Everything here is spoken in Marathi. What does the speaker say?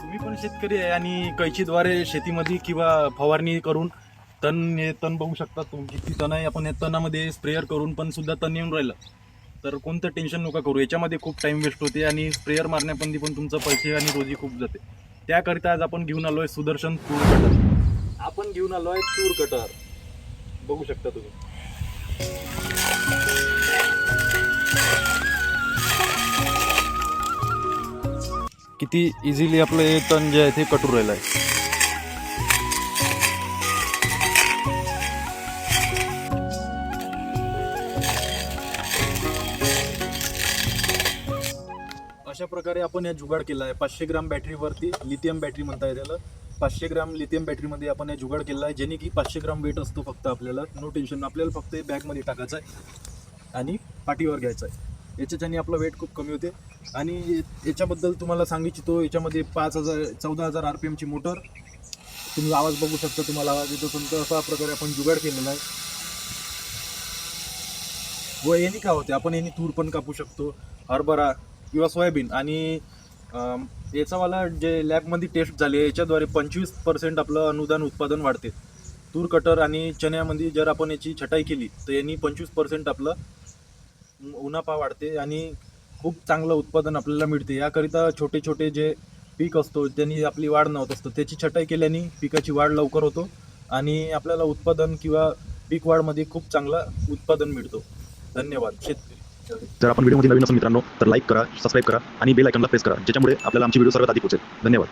तुम्ही पण शेतकरी आहे आणि कैचीद्वारे शेतीमध्ये किंवा फवारणी करून तण हे तण बघू शकता तुमची किती तण आहे आपण या तणामध्ये स्प्रेअर करून पण सुद्धा तण येऊन राहिलं. तर कोणतं टेन्शन नका करू. याच्यामध्ये खूप टाइम वेस्ट होते आणि स्प्रेअर मारण्यापंदी पण तुमचं पैसे आणि रोजी खूप जाते. त्याकरिता आज आपण घेऊन आलो आहे सुदर्शन तूर कटर. आपण घेऊन आलो आहे तूर कटर. बघू शकता तुम्ही. किती इझिली आपलं हे तण जे आहे ते कटू राहिलं आहे. अशा प्रकारे आपण या जुगाड केला आहे. पाचशे ग्राम बॅटरीवरती लिथियम बॅटरी म्हणता येईल. त्याला पाचशे ग्राम लिथियम बॅटरीमध्ये आपण या जुगाड केला आहे. जेणे की पाचशे ग्राम वेट असतो फक्त आपल्याला. नो टेन्शन आपल्याला फक्त हे बॅगमध्ये टाकायचं आहे आणि पाठीवर घ्यायचं आहे. याच्याच्याने आपलं वेट खूप कमी होते. आणि याच्याबद्दल तुम्हाला सांगिततो याच्यामध्ये पाच हजार चौदा हजार आर पी एमची मोटर तुम्ही आवाज बघू शकता तुम्हाला आवाज येतो. तुमचा अशा प्रकारे आपण जुगाड केलेला आहे. व यांनी काय होते आपण याने तूर पण कापू शकतो हरभरा किंवा सोयाबीन. आणि याचावाला जे लॅबमध्ये टेस्ट झाली आहे याच्याद्वारे पंचवीस पर्सेंट आपलं अनुदान उत्पादन वाढते. तूर कटर आणि चण्यामध्ये जर आपण याची छटाई केली तर यांनी पंचवीस पर्सेंट आपलं उन्हापा वाढते आणि खूप चांगलं उत्पादन आपल्याला मिळते. याकरिता छोटे छोटे जे पीक असतो त्यांनी आपली वाढ नव्हत असतो त्याची छटाई केल्याने पिकाची वाढ लवकर होतो आणि आपल्याला उत्पादन किंवा पीक वाढमध्ये खूप चांगला उत्पादन मिळतो. धन्यवाद. शेतकरी जर आपण व्हिडिओमध्ये नवीन असेल मित्रांनो तर लाईक करा सबस्क्राईब करा आणि बेल आयकॉनला प्रेस करा ज्याच्यामुळे आपल्याला आमची व्हिडिओ सर्वात आधी पोहोचेल. धन्यवाद.